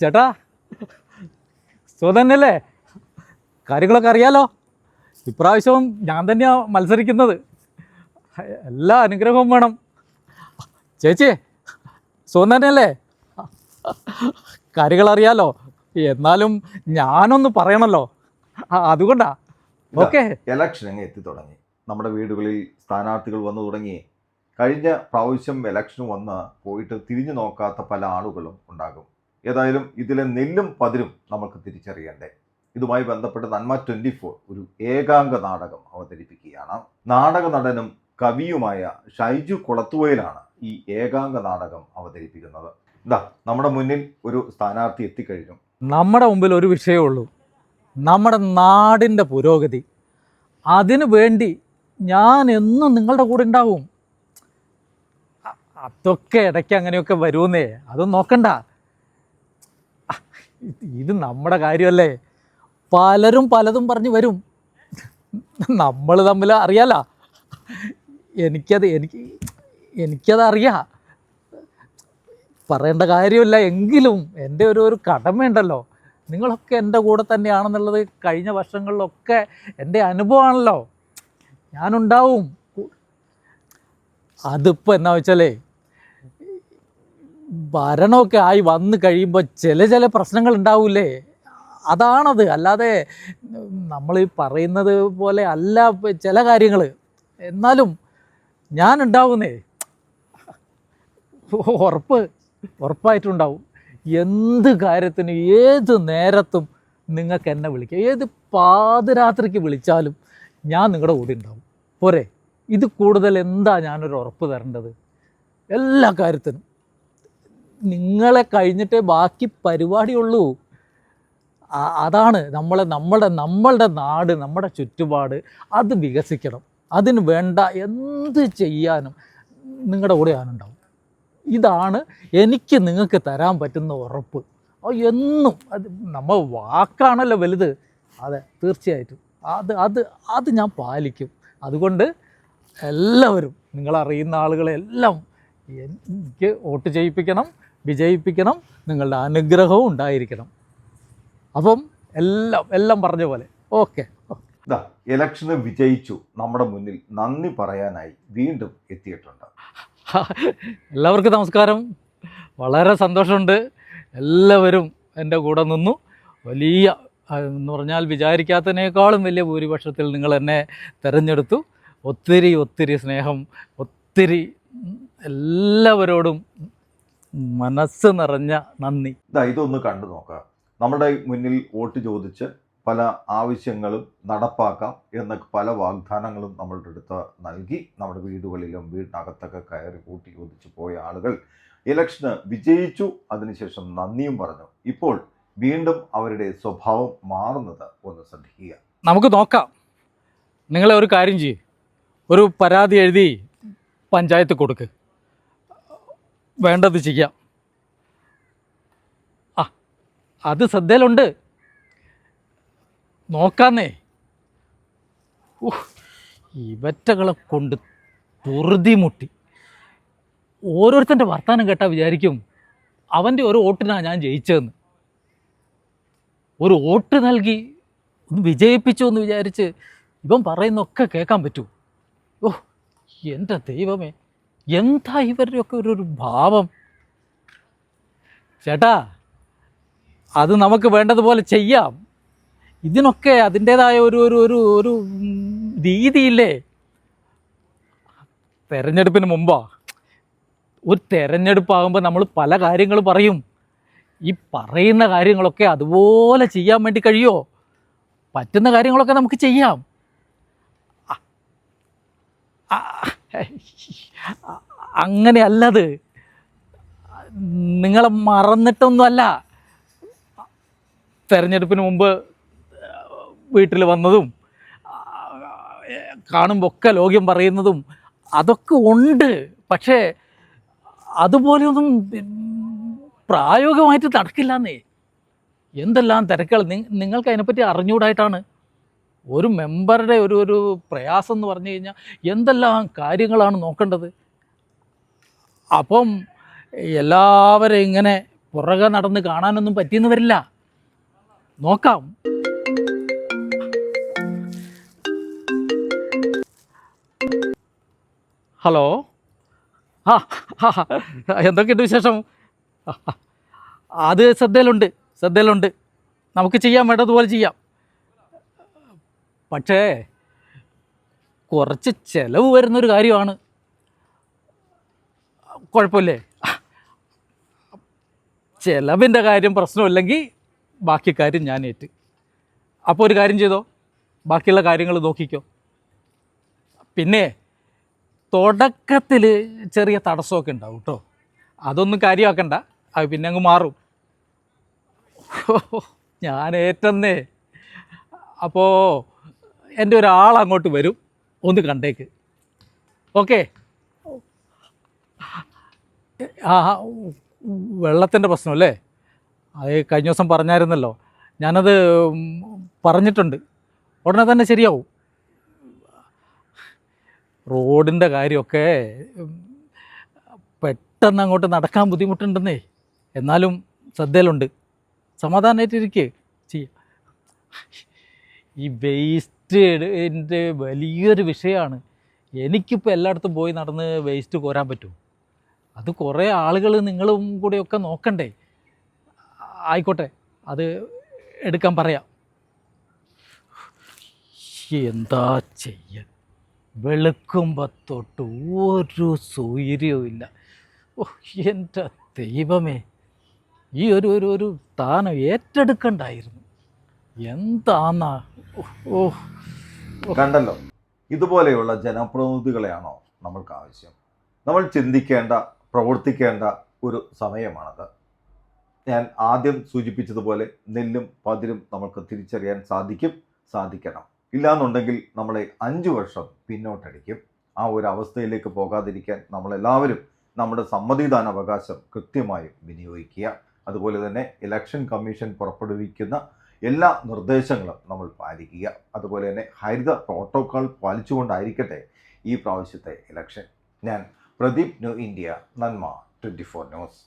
ചേട്ടാ. സുഖതന്നെയല്ലേ കാര്യങ്ങളൊക്കെ അറിയാലോ? ഇപ്രാവശ്യവും ഞാൻ തന്നെയാണ് മത്സരിക്കുന്നത്. എല്ലാ അനുഗ്രഹവും വേണം. ചേച്ചി സുഖം തന്നെയല്ലേ? അറിയാലോ? എന്നാലും ഞാനൊന്ന് പറയണല്ലോ. അതുകൊണ്ടാ. ഓക്കെ. എലക്ഷൻ അങ്ങ് എത്തി തുടങ്ങി. നമ്മുടെ വീടുകളിൽ സ്ഥാനാർത്ഥികൾ വന്നു തുടങ്ങി. കഴിഞ്ഞ പ്രാവശ്യം ഇലക്ഷൻ വന്ന് പോയിട്ട് തിരിഞ്ഞു നോക്കാത്ത പല ആളുകളും ഉണ്ടാകും. ഏതായാലും ഇതിലെ നെല്ലും പതിരും നമുക്ക് തിരിച്ചറിയണ്ടേ. ഇതുമായി ബന്ധപ്പെട്ട് നന്മ ട്വന്റി ഫോർ ഒരു ഏകാംഗ നാടകം അവതരിപ്പിക്കുകയാണ്. നാടക നടനും കവിയുമായ ഷൈജു കുളത്തുവയിലാണ് ഈ ഏകാംഗ നാടകം അവതരിപ്പിക്കുന്നത്. ഇതാ നമ്മുടെ മുന്നിൽ ഒരു സ്ഥാനാർത്ഥി എത്തിക്കഴിഞ്ഞു. നമ്മുടെ മുമ്പിൽ ഒരു വിഷയമേ ഉള്ളൂ. നമ്മുടെ നാടിന്റെ പുരോഗതി. അതിനു വേണ്ടി ഞാൻ എന്നും നിങ്ങളുടെ കൂടെ ഉണ്ടാവും. അതൊക്കെ ഇടയ്ക്ക് അങ്ങനെയൊക്കെ വരുമെന്നേ. അതൊന്നും നോക്കണ്ട. ഇത് നമ്മുടെ കാര്യമല്ലേ? പലരും പലതും പറഞ്ഞു വരും. നമ്മൾ തമ്മിൽ അറിയാല? എനിക്കത് എനിക്ക് എനിക്കത് അറിയാം. പറയേണ്ട കാര്യമില്ല എങ്കിലും എന്റെ ഒരു ഒരു കടമയുണ്ടല്ലോ നിങ്ങളൊക്കെ എന്റെ കൂടെ തന്നെയാണെന്നുള്ളത് കഴിഞ്ഞ വർഷങ്ങളിലൊക്കെ എന്റെ അനുഭവമാണല്ലോ. ഞാനുണ്ടാവും. അതിപ്പോൾ എന്നാ വെച്ചാലേ ഭരണമൊക്കെ ആയി വന്നു കഴിയുമ്പോൾ ചില ചില പ്രശ്നങ്ങൾ ഉണ്ടാവില്ലേ അതാണത്. അല്ലാതെ നമ്മൾ ഈ പറയുന്നത് പോലെ അല്ല ചില കാര്യങ്ങൾ. എന്നാലും ഞാൻ ഉണ്ടാവുന്നേ. ഉറപ്പ് ഉറപ്പായിട്ടുണ്ടാവും. എന്ത് കാര്യത്തിനും ഏത് നേരത്തും നിങ്ങൾക്ക് എന്നെ വിളിക്കുക ഏത് പാതിരാത്രിക്ക് വിളിച്ചാലും ഞാൻ നിങ്ങളുടെ കൂടെ ഉണ്ടാവും. പോരെ. ഇത് കൂടുതൽ എന്താ ഞാനൊരു ഉറപ്പ് തരേണ്ടത്? എല്ലാ കാര്യത്തിനും. നിങ്ങളെ കഴിഞ്ഞിട്ടേ ബാക്കി പരിപാടിയുള്ളൂ. അതാണ് നമ്മളെ നമ്മളുടെ നമ്മളുടെ നാട് നമ്മുടെ ചുറ്റുപാട് അത് വികസിക്കണം. അതിന് വേണ്ട എന്ത് ചെയ്യാനും നിങ്ങളുടെ കൂടെ ഞാനുണ്ടാവും. ഇതാണ് എനിക്ക് നിങ്ങൾക്ക് തരാൻ പറ്റുന്ന ഉറപ്പ്. എന്നും അത് നമ്മൾ വാക്കാണല്ലോ വലുത്. അതെ തീർച്ചയായിട്ടും. അത് അത് അത് ഞാൻ പാലിക്കും. അതുകൊണ്ട് എല്ലാവരും നിങ്ങളറിയുന്ന ആളുകളെല്ലാം എനിക്ക് വോട്ട് ചെയ്യിപ്പിക്കണം. വിജയിപ്പിക്കണം. നിങ്ങളുടെ അനുഗ്രഹവും ഉണ്ടായിരിക്കണം. അപ്പം എല്ലാം എല്ലാം പറഞ്ഞ പോലെ. ഓക്കെ. ഇതാ ഇലക്ഷന് വിജയിച്ചു. നമ്മുടെ മുന്നിൽ നന്ദി പറയാനായി വീണ്ടും എത്തിയിട്ടുണ്ട്. എല്ലാവർക്കും നമസ്കാരം. വളരെ സന്തോഷമുണ്ട്. എല്ലാവരും എന്റെ കൂടെ നിന്നു. വലിയ എന്ന് പറഞ്ഞാൽ വിചാരിക്കാത്തതിനേക്കാളും വലിയ ഭൂരിപക്ഷത്തിൽ നിങ്ങൾ എന്നെ തിരഞ്ഞെടുത്തു. ഒത്തിരി ഒത്തിരി സ്നേഹം ഒത്തിരി എല്ലാവരോടും മനസ്സ് നിറഞ്ഞ നന്ദി. ഇതാ ഇതൊന്ന് കണ്ടു നോക്കാം. നമ്മുടെ മുന്നിൽ വോട്ട് ചോദിച്ച് പല ആവശ്യങ്ങളും നടപ്പാക്കാം എന്നൊക്കെ പല വാഗ്ദാനങ്ങളും നമ്മളുടെ അടുത്ത് നൽകി നമ്മുടെ വീടുകളിലും വീടിനകത്തൊക്കെ കയറി കൂട്ടി ചോദിച്ച് പോയ ആളുകൾ ഇലക്ഷന് വിജയിച്ചു അതിനുശേഷം നന്ദിയും പറഞ്ഞു. ഇപ്പോൾ വീണ്ടും അവരുടെ സ്വഭാവം മാറുന്നത് ഒന്ന് ശ്രദ്ധിക്കുക. നമുക്ക് നോക്കാം. നിങ്ങളെ ഒരു കാര്യം ചെയ്യും. ഒരു പരാതി എഴുതി പഞ്ചായത്ത് കൊടുക്ക്. വേണ്ടത് ചെയ്യാം. ആ അത് ശ്രദ്ധയിലുണ്ട്. നോക്കാന്നേ. ഇവറ്റകളെ കൊണ്ട് തുറുതി മുട്ടി. ഓരോരുത്തന്റെ വർത്തമാനം കേട്ടാൽ വിചാരിക്കും അവന്റെ ഒരു വോട്ടിനാണ് ഞാൻ ജയിച്ചതെന്ന്. ഒരു വോട്ട് നൽകി ഒന്ന് വിജയിപ്പിച്ചു എന്ന് വിചാരിച്ച് ഇവൻ പറയുന്നൊക്കെ കേൾക്കാൻ പറ്റൂ. ഓ എന്റെ ദൈവമേ. എന്താ ഇവരുടെയൊക്കെ ഒരു ഒരു ഭാവം? ചേട്ടാ അത് നമുക്ക് വേണ്ടതുപോലെ ചെയ്യാം. ഇതിനൊക്കെ അതിന്റേതായ ഒരു ഒരു ഒരു ഒരു രീതിയില്ലേ? തെരഞ്ഞെടുപ്പിന് മുമ്പാ. ഒരു തെരഞ്ഞെടുപ്പാകുമ്പോൾ നമ്മൾ പല കാര്യങ്ങൾ പറയും. ഈ പറയുന്ന കാര്യങ്ങളൊക്കെ അതുപോലെ ചെയ്യാൻ വേണ്ടി കഴിയുമോ പറ്റുന്ന കാര്യങ്ങളൊക്കെ നമുക്ക് ചെയ്യാം. ആ അങ്ങനെയല്ലത്. നിങ്ങളെ മറന്നിട്ടൊന്നുമല്ല. തെരഞ്ഞെടുപ്പിന് മുമ്പ് വീട്ടിൽ വന്നതും കാണുമ്പോൾ ഒക്കെ ലോക്യം പറയുന്നതും അതൊക്കെ ഉണ്ട്. പക്ഷേ അതുപോലെയൊന്നും പ്രായോഗികമായിട്ട് നടക്കില്ല എന്നേ എന്തെല്ലാം തിരക്കുകൾ? നിങ്ങൾക്ക് അതിനെപ്പറ്റി അറിഞ്ഞുകൂടായിട്ടാണ് ഒരു മെമ്പറുടെ ഒരു ഒരു പ്രയാസം എന്ന് പറഞ്ഞു കഴിഞ്ഞാൽ എന്തെല്ലാം കാര്യങ്ങളാണ് നോക്കേണ്ടത്? അപ്പം എല്ലാവരും ഇങ്ങനെ പുറകെ നടന്ന് കാണാനൊന്നും പറ്റിയെന്ന് വരില്ല നോക്കാം. ഹലോ? ആ എന്തൊക്കെയുണ്ട് വിശേഷം? അത് ശ്രദ്ധയിലുണ്ട് ശ്രദ്ധയിലുണ്ട്. നമുക്ക് ചെയ്യാൻ വേണ്ടതുപോലെ ചെയ്യാം. പക്ഷേ കുറച്ച് ചിലവ് വരുന്നൊരു കാര്യമാണ്. കുഴപ്പമില്ലേ? ചിലവിന്റെ കാര്യം പ്രശ്നമില്ലെങ്കിൽ ബാക്കി കാര്യം ഞാൻ ഏറ്റ്. അപ്പോൾ ഒരു കാര്യം ചെയ്തോ? ബാക്കിയുള്ള കാര്യങ്ങൾ നോക്കിക്കോ. പിന്നെ തുടക്കത്തിൽ ചെറിയ തടസ്സമൊക്കെ ഉണ്ടാവും കേട്ടോ. അതൊന്നും കാര്യമാക്കണ്ട. അത് പിന്നെ അങ്ങ് മാറും. ഞാൻ ഏറ്റന്നേ. അപ്പോൾ എന്റെ ഒരാൾ അങ്ങോട്ട് വരും. ഒന്ന് കണ്ടേക്ക്. ഓക്കെ? ആ വെള്ളത്തിന്റെ പ്രശ്നമല്ലേ? അത് കഴിഞ്ഞ ദിവസം പറഞ്ഞായിരുന്നല്ലോ. ഞാനത് പറഞ്ഞിട്ടുണ്ട്. ഉടനെ തന്നെ ശരിയാവും. റോഡിന്റെ കാര്യമൊക്കെ പെട്ടെന്ന് അങ്ങോട്ട് നടക്കാൻ ബുദ്ധിമുട്ടുണ്ടെന്നേ. എന്നാലും ശ്രദ്ധയിലുണ്ട്. സമാധാനമായിട്ടിരിക്കേ ചെയ്യാം. ഈ വേസ്റ്റ് എന്റെ വലിയൊരു വിഷയമാണ് എനിക്കിപ്പോൾ എല്ലായിടത്തും പോയി നടന്ന് വേസ്റ്റ് കോരാൻ പറ്റും അത് കുറേ ആളുകൾ നിങ്ങളും കൂടെയൊക്കെ നോക്കണ്ടേ? ആയിക്കോട്ടെ അത് എടുക്കാൻ പറയാം. എന്താ ചെയ്യ വെളുക്കുമ്പോൾ തൊട്ട് ഒരു സൗകര്യവും ഇല്ല. ഓ എന്റെ ദൈവമേ. ഈ ഒരു ഒരു ഒരു സ്ഥാനം ഏറ്റെടുക്കണ്ടായിരുന്നു. എന്താന്നാ? ഓ കണ്ടല്ലോ. ഇതുപോലെയുള്ള ജനപ്രതിനിധികളെയാണോ നമ്മൾക്ക് ആവശ്യം? നമ്മൾ ചിന്തിക്കേണ്ട പ്രവർത്തിക്കേണ്ട ഒരു സമയമാണത്. ഞാൻ ആദ്യം സൂചിപ്പിച്ചതുപോലെ നെല്ലും പതിരും നമുക്ക് തിരിച്ചറിയാൻ സാധിക്കും സാധിക്കണം. ഇല്ലാന്നുണ്ടെങ്കിൽ നമ്മളെ അഞ്ച് വർഷം പിന്നോട്ടടിക്കും. ആ ഒരു അവസ്ഥയിലേക്ക് പോകാതിരിക്കാൻ നമ്മളെല്ലാവരും നമ്മുടെ സമ്മതിദാന അവകാശം കൃത്യമായും വിനിയോഗിക്കുക. അതുപോലെ തന്നെ ഇലക്ഷൻ കമ്മീഷൻ പുറപ്പെടുവിക്കുന്ന എല്ലാ നിർദ്ദേശങ്ങളും നമ്മൾ പാലിക്കുക. അതുപോലെ തന്നെ ഹരിത പ്രോട്ടോകോൾ പാലിച്ചുകൊണ്ടായിരിക്കട്ടെ ഈ പ്രാവശ്യത്തെ ഇലക്ഷൻ ഞാൻ പ്രദീപ് ന്യൂ ഇന്ത്യ നന്മ ട്വന്റി ഫോർ ന്യൂസ്